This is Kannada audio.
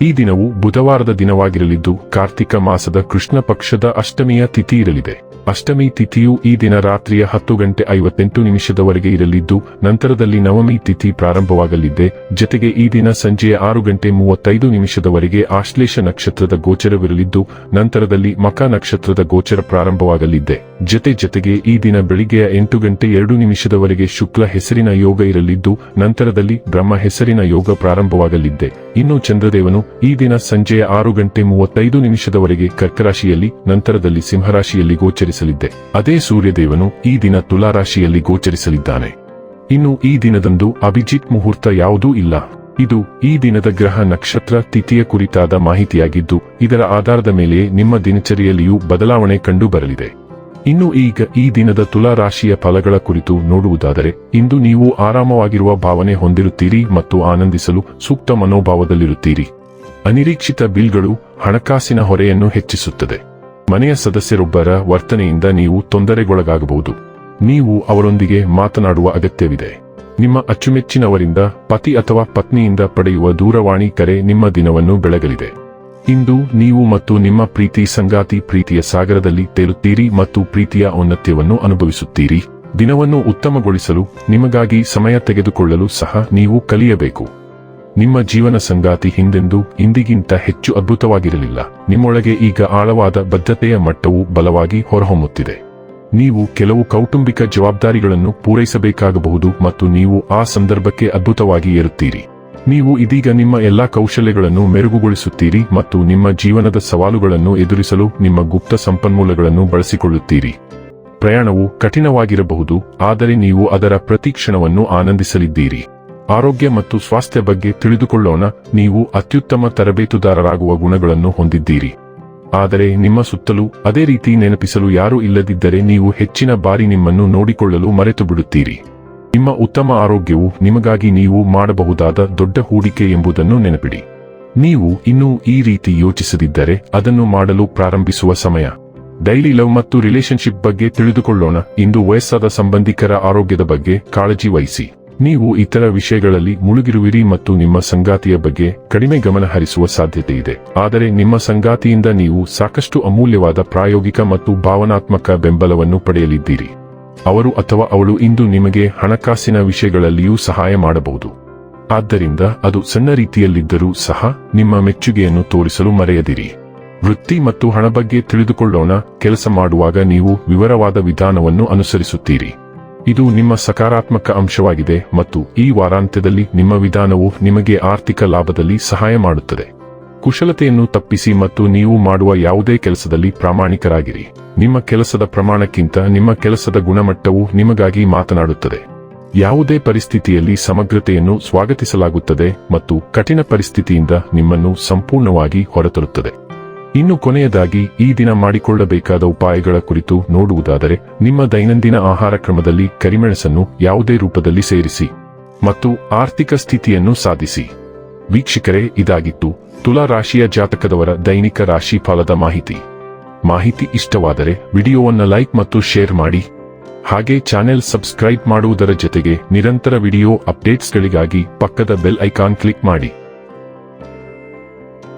ಈ ದಿನವು ಬುಧವಾರದ ದಿನವಾಗಿರಲಿದ್ದು ಕಾರ್ತಿಕ ಮಾಸದ ಕೃಷ್ಣ ಪಕ್ಷದ ಅಷ್ಟಮಿಯ ತಿಥಿ ಇರಲಿದೆ. ಅಷ್ಟಮಿ ತಿಥಿಯು ಈ ದಿನ ರಾತ್ರಿಯ ಹತ್ತು ಗಂಟೆ ಐವತ್ತೆಂಟು ನಿಮಿಷದವರೆಗೆ ಇರಲಿದ್ದು, ನಂತರದಲ್ಲಿ ನವಮಿ ತಿಥಿ ಪ್ರಾರಂಭವಾಗಲಿದೆ. ಜತೆಗೆ ಈ ದಿನ ಸಂಜೆಯ ಆರು ಗಂಟೆ ಮೂವತ್ತೈದು ನಿಮಿಷದವರೆಗೆ ಆಶ್ಲೇಷ ನಕ್ಷತ್ರದ ಗೋಚರವಿರಲಿದ್ದು, ನಂತರದಲ್ಲಿ ಮಕ ನಕ್ಷತ್ರದ ಗೋಚರ ಪ್ರಾರಂಭವಾಗಲಿದೆ. ಜತೆ ಜತೆಗೆ ಈ ದಿನ ಬೆಳಿಗ್ಗೆಯ ಎಂಟು ಗಂಟೆ ಎರಡು ನಿಮಿಷದವರೆಗೆ ಶುಕ್ಲ ಹೆಸರಿನ ಯೋಗ ಇರಲಿದ್ದು, ನಂತರದಲ್ಲಿ ಬ್ರಹ್ಮ ಹೆಸರಿನ ಯೋಗ ಪ್ರಾರಂಭವಾಗಲಿದೆ. ಇನ್ನು ಚಂದ್ರದೇವನು ಈ ದಿನ ಸಂಜೆಯ ಆರು ಗಂಟೆ ಮೂವತ್ತೈದು ನಿಮಿಷದವರೆಗೆ ಕರ್ಕರಾಶಿಯಲ್ಲಿ, ನಂತರದಲ್ಲಿ ಸಿಂಹರಾಶಿಯಲ್ಲಿ ಗೋಚರಿಸಲಿದೆ ಅದೇ ಸೂರ್ಯದೇವನು ಈ ದಿನ ತುಲಾರಾಶಿಯಲ್ಲಿ ಗೋಚರಿಸಲಿದ್ದಾನೆ. ಇನ್ನು ಈ ದಿನದಂದು ಅಭಿಜಿತ್ ಮುಹೂರ್ತ ಯಾವುದೂ ಇಲ್ಲ. ಇದು ಈ ದಿನದ ಗ್ರಹ ನಕ್ಷತ್ರ ತಿಥಿಯ ಕುರಿತಾದ ಮಾಹಿತಿಯಾಗಿದ್ದು, ಇದರ ಆಧಾರದ ಮೇಲೆ ನಿಮ್ಮ ದಿನಚರಿಯಲ್ಲಿಯೂ ಬದಲಾವಣೆ ಕಂಡು ಬರಲಿದೆ. ಇನ್ನು ಈಗ ಈ ದಿನದ ತುಲಾ ರಾಶಿಯ ಫಲಗಳ ಕುರಿತು ನೋಡುವುದಾದರೆ, ಇಂದು ನೀವು ಆರಾಮವಾಗಿರುವ ಭಾವನೆ ಹೊಂದಿರುತ್ತೀರಿ ಮತ್ತು ಆನಂದಿಸಲು ಸೂಕ್ತ ಮನೋಭಾವದಲ್ಲಿರುತ್ತೀರಿ. ಅನಿರೀಕ್ಷಿತ ಬಿಲ್ಗಳು ಹಣಕಾಸಿನ ಹೊರೆಯನ್ನು ಹೆಚ್ಚಿಸುತ್ತದೆ. ಮನೆಯ ಸದಸ್ಯರೊಬ್ಬರ ವರ್ತನೆಯಿಂದ ನೀವು ತೊಂದರೆಗೊಳಗಾಗಬಹುದು. ನೀವು ಅವರೊಂದಿಗೆ ಮಾತನಾಡುವ ಅಗತ್ಯವಿದೆ. ನಿಮ್ಮ ಅಚ್ಚುಮೆಚ್ಚಿನವರಿಂದ, ಪತಿ ಅಥವಾ ಪತ್ನಿಯಿಂದ ಪಡೆಯುವ ದೂರವಾಣಿ ಕರೆ ನಿಮ್ಮ ದಿನವನ್ನು ಬೆಳಗಲಿದೆ. ಇಂದು ನೀವು ಮತ್ತು ನಿಮ್ಮ ಪ್ರೀತಿ ಸಂಗಾತಿ ಪ್ರೀತಿಯ ಸಾಗರದಲ್ಲಿ ತೇಲುತ್ತೀರಿ ಮತ್ತು ಪ್ರೀತಿಯ ಔನ್ನತ್ಯವನ್ನು ಅನುಭವಿಸುತ್ತೀರಿ. ದಿನವನ್ನು ಉತ್ತಮಗೊಳಿಸಲು, ನಿಮಗಾಗಿ ಸಮಯ ತೆಗೆದುಕೊಳ್ಳಲು ಸಹ ನೀವು ಕಲಿಯಬೇಕು. ನಿಮ್ಮ ಜೀವನ ಸಂಗಾತಿ ಹಿಂದೆಂದು ಇಂದಿಗಿಂತ ಹೆಚ್ಚು ಅದ್ಭುತವಾಗಿರಲಿಲ್ಲ. ನಿಮ್ಮೊಳಗೆ ಈಗ ಆಳವಾದ ಬದ್ಧತೆಯ ಮಟ್ಟವು ಬಲವಾಗಿ ಹೊರಹೊಮ್ಮುತ್ತಿದೆ. ನೀವು ಕೆಲವು ಕೌಟುಂಬಿಕ ಜವಾಬ್ದಾರಿಗಳನ್ನು ಪೂರೈಸಬೇಕಾಗಬಹುದು ಮತ್ತು ನೀವು ಆ ಸಂದರ್ಭಕ್ಕೆ ಅದ್ಭುತವಾಗಿ ಏರುತ್ತೀರಿ. ನೀವು ಇದೀಗ ನಿಮ್ಮ ಎಲ್ಲಾ ಕೌಶಲ್ಯಗಳನ್ನು ಮೆರುಗುಗೊಳಿಸುತ್ತೀರಿ ಮತ್ತು ನಿಮ್ಮ ಜೀವನದ ಸವಾಲುಗಳನ್ನು ಎದುರಿಸಲು ನಿಮ್ಮ ಗುಪ್ತ ಸಂಪನ್ಮೂಲಗಳನ್ನು ಬಳಸಿಕೊಳ್ಳುತ್ತೀರಿ. ಪ್ರಯಾಣವು ಕಠಿಣವಾಗಿರಬಹುದು, ಆದರೆ ನೀವು ಅದರ ಪ್ರತಿಕ್ಷಣವನ್ನು ಆನಂದಿಸಲಿದ್ದೀರಿ. ಆರೋಗ್ಯ ಮತ್ತು ಸ್ವಾಸ್ಥ್ಯ ಬಗ್ಗೆ ತಿಳಿದುಕೊಳ್ಳೋಣ, ನೀವು ಅತ್ಯುತ್ತಮ ತರಬೇತುದಾರರಾಗುವ ಗುಣಗಳನ್ನು ಹೊಂದಿದ್ದೀರಿ. ಆದರೆ ನಿಮ್ಮ ಸುತ್ತಲೂ ಅದೇ ರೀತಿ ನೆನಪಿಸಲು ಯಾರೂ ಇಲ್ಲದಿದ್ದರೆ ನೀವು ಹೆಚ್ಚಿನ ಬಾರಿ ನಿಮ್ಮನ್ನು ನೋಡಿಕೊಳ್ಳಲು ಮರೆತು ಬಿಡುತ್ತೀರಿ ನಿಮ್ಮ ಉತ್ತಮ ಆರೋಗ್ಯವು ನಿಮಗಾಗಿ ನೀವು ಮಾಡಬಹುದಾದ ದೊಡ್ಡ ಹೂಡಿಕೆ ಎಂಬುದನ್ನು ನೆನಪಿಡಿ. ನೀವು ಇನ್ನೂ ಈ ರೀತಿ ಯೋಚಿಸದಿದ್ದರೆ ಅದನ್ನು ಮಾಡಲು ಪ್ರಾರಂಭಿಸುವ ಸಮಯ. ಡೈಲಿ ಲವ್ ಮತ್ತು ರಿಲೇಶನ್ಶಿಪ್ ಬಗ್ಗೆ ತಿಳಿದುಕೊಳ್ಳೋಣ, ಇಂದು ವಯಸ್ಸಾದ ಸಂಬಂಧಿಕರ ಆರೋಗ್ಯದ ಬಗ್ಗೆ ಕಾಳಜಿ ವಹಿಸಿ. ನೀವು ಇತರ ವಿಷಯಗಳಲ್ಲಿ ಮುಳುಗಿರುವಿರಿ ಮತ್ತು ನಿಮ್ಮ ಸಂಗಾತಿಯ ಬಗ್ಗೆ ಕಡಿಮೆ ಗಮನ ಹರಿಸುವ ಸಾಧ್ಯತೆ ಇದೆ. ಆದರೆ ನಿಮ್ಮ ಸಂಗಾತಿಯಿಂದ ನೀವು ಸಾಕಷ್ಟು ಅಮೂಲ್ಯವಾದ ಪ್ರಾಯೋಗಿಕ ಮತ್ತು ಭಾವನಾತ್ಮಕ ಬೆಂಬಲವನ್ನು ಪಡೆಯಲಿದ್ದೀರಿ. ಅವರು ಅಥವಾ ಅವಳು ಇಂದು ನಿಮಗೆ ಹಣಕಾಸಿನ ವಿಷಯಗಳಲ್ಲಿಯೂ ಸಹಾಯ ಮಾಡಬಹುದು. ಆದ್ದರಿಂದ ಅದು ಸಣ್ಣ ರೀತಿಯಲ್ಲಿದ್ದರೂ ಸಹ ನಿಮ್ಮ ಮೆಚ್ಚುಗೆಯನ್ನು ತೋರಿಸಲು ಮರೆಯದಿರಿ. ವೃತ್ತಿ ಮತ್ತು ಹಣ ಬಗ್ಗೆ ತಿಳಿದುಕೊಳ್ಳೋಣ. ಕೆಲಸ ಮಾಡುವಾಗ ನೀವು ವಿವರವಾದ ವಿಧಾನವನ್ನು ಅನುಸರಿಸುತ್ತೀರಿ. ಇದು ನಿಮ್ಮ ಸಕಾರಾತ್ಮಕ ಅಂಶವಾಗಿದೆ ಮತ್ತು ಈ ವಾರಾಂತ್ಯದಲ್ಲಿ ನಿಮ್ಮ ವಿಧಾನವು ನಿಮಗೆ ಆರ್ಥಿಕ ಲಾಭದಲ್ಲಿ ಸಹಾಯ ಮಾಡುತ್ತದೆ. ಕುಶಲತೆಯನ್ನು ತಪ್ಪಿಸಿ ಮತ್ತು ನೀವು ಮಾಡುವ ಯಾವುದೇ ಕೆಲಸದಲ್ಲಿ ಪ್ರಾಮಾಣಿಕರಾಗಿರಿ. ನಿಮ್ಮ ಕೆಲಸದ ಪ್ರಮಾಣಕ್ಕಿಂತ ನಿಮ್ಮ ಕೆಲಸದ ಗುಣಮಟ್ಟವು ನಿಮಗಾಗಿ ಮಾತನಾಡುತ್ತದೆ. ಯಾವುದೇ ಪರಿಸ್ಥಿತಿಯಲ್ಲಿ ಸಮಗ್ರತೆಯನ್ನು ಸ್ವಾಗತಿಸಲಾಗುತ್ತದೆ ಮತ್ತು ಕಠಿಣ ಪರಿಸ್ಥಿತಿಯಿಂದ ನಿಮ್ಮನ್ನು ಸಂಪೂರ್ಣವಾಗಿ ಹೊರತರುತ್ತದೆ. ಇನ್ನು ಕೊನೆಯದಾಗಿ ಈ ದಿನ ಮಾಡಿಕೊಳ್ಳಬೇಕಾದ ಉಪಾಯಗಳ ಕುರಿತು ನೋಡುವುದಾದರೆ, ನಿಮ್ಮ ದೈನಂದಿನ ಆಹಾರ ಕ್ರಮದಲ್ಲಿ ಕರಿಮೆಣಸನ್ನು ಯಾವುದೇ ರೂಪದಲ್ಲಿ ಸೇರಿಸಿ ಮತ್ತು ಆರ್ಥಿಕ ಸ್ಥಿತಿಯನ್ನು ಸಾಧಿಸಿ. ವೀಕ್ಷಕರೇ, ಇದಾಗಿತ್ತು ತುಲಾ ರಾಶಿಯ ಜಾತಕದವರ ದೈನಿಕ ರಾಶಿ ಫಲದ ಮಾಹಿತಿ. ಮಾಹಿತಿ ಇಷ್ಟವಾದರೆ ವಿಡಿಯೋವನ್ನು ಲೈಕ್ ಮತ್ತು ಶೇರ್ ಮಾಡಿ. ಹಾಗೆ ಚಾನೆಲ್ ಸಬ್ಸ್ಕ್ರೈಬ್ ಮಾಡುವುದರ ಜೊತೆಗೆ ನಿರಂತರ ವಿಡಿಯೋ ಅಪ್ಡೇಟ್ಸ್ಗಳಿಗಾಗಿ ಪಕ್ಕದ ಬೆಲ್ ಐಕಾನ್ ಕ್ಲಿಕ್ ಮಾಡಿ.